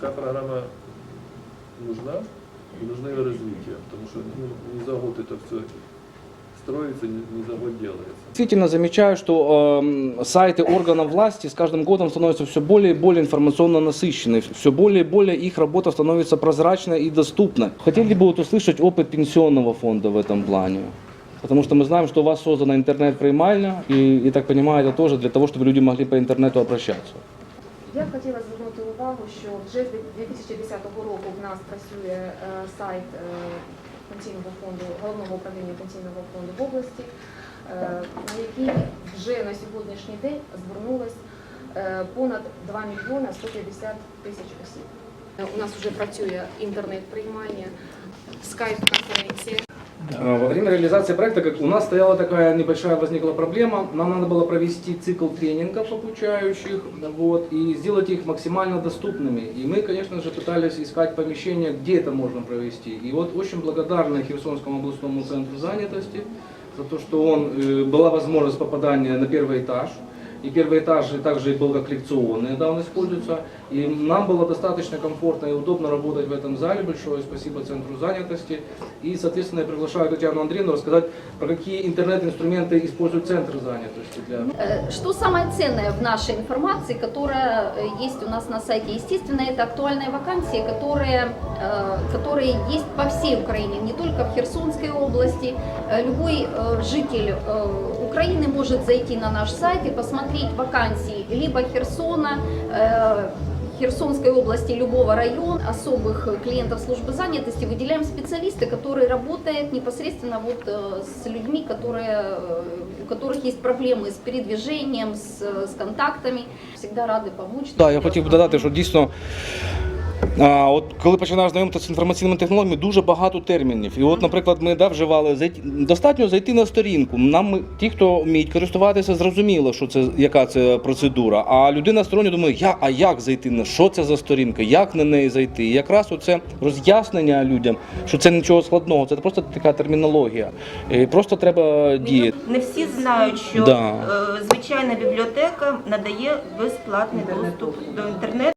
такая программа нужна и нужно ее развитие, потому что ну, не за год это все строится, не, за год делается. Действительно замечаю, что эм, сайты органов власти с каждым годом становятся все более и более информационно насыщенны, все более и более их работа становится прозрачной и доступной. Хотели бы вот услышать опыт пенсионного фонда в этом плане? Потому что мы знаем, что у вас создана интернет-приймальня, и, и так понимаю, это тоже для того, чтобы люди могли по интернету обращаться. Я б хотіла звернути увагу, що вже з 2010 року в нас працює е, сайт е, пенсійного фонду, головного управління пенсійного фонду в області, е, на який вже на сьогоднішній день звернулось понад 2 мільйона 150 тисяч осіб. У нас вже працює інтернет-приймання, скайп-конференція. А, Во время реализации проекта как у нас стояла такая небольшая возникла проблема. Нам надо было провести цикл тренингов обучающих вот, и сделать их максимально доступными. И мы, конечно же, пытались искать помещение, где это можно провести. И вот очень благодарны Херсонскому областному центру занятости за то, что он, э, была возможность попадания на первый этаж. И первый этаж также был как лекционный, да, он используется. И нам было достаточно комфортно и удобно работать в этом зале. Большое спасибо Центру занятости. И, соответственно, я приглашаю Татьяну Андреевну рассказать, про какие интернет-инструменты использует Центр занятости для Э, Что самое ценное в нашей информации, которая э, есть у нас на сайте? Естественно, это актуальные вакансии, которые, э, которые есть по всей Украине, не только в Херсонской области. Э, Любой э, житель э, Украины может зайти на наш сайт и посмотреть вакансии либо Херсона, э, Херсонской области, любого района, особых э, клиентов службы занятости выделяем специалисты, которые работают непосредственно вот э, с людьми, которые, э, у которых есть проблемы с передвижением, с, э, с контактами. Всегда рады помочь. Так, я хотів би додати, що дійсно. а, от коли починаєш знайомитися з інформаційними технологіями, дуже багато термінів. І от, наприклад, ми да, вживали зайти, достатньо зайти на сторінку. Нам ми- ті, хто вміють користуватися, зрозуміло, що це яка це процедура. А людина стороння думає, я, а як зайти на що це за сторінка, як на неї зайти. І якраз оце роз'яснення людям, що це нічого складного, це просто така термінологія. І просто треба діяти. Не всі знають, що Да. е, звичайна бібліотека надає безплатний доступ до інтернету.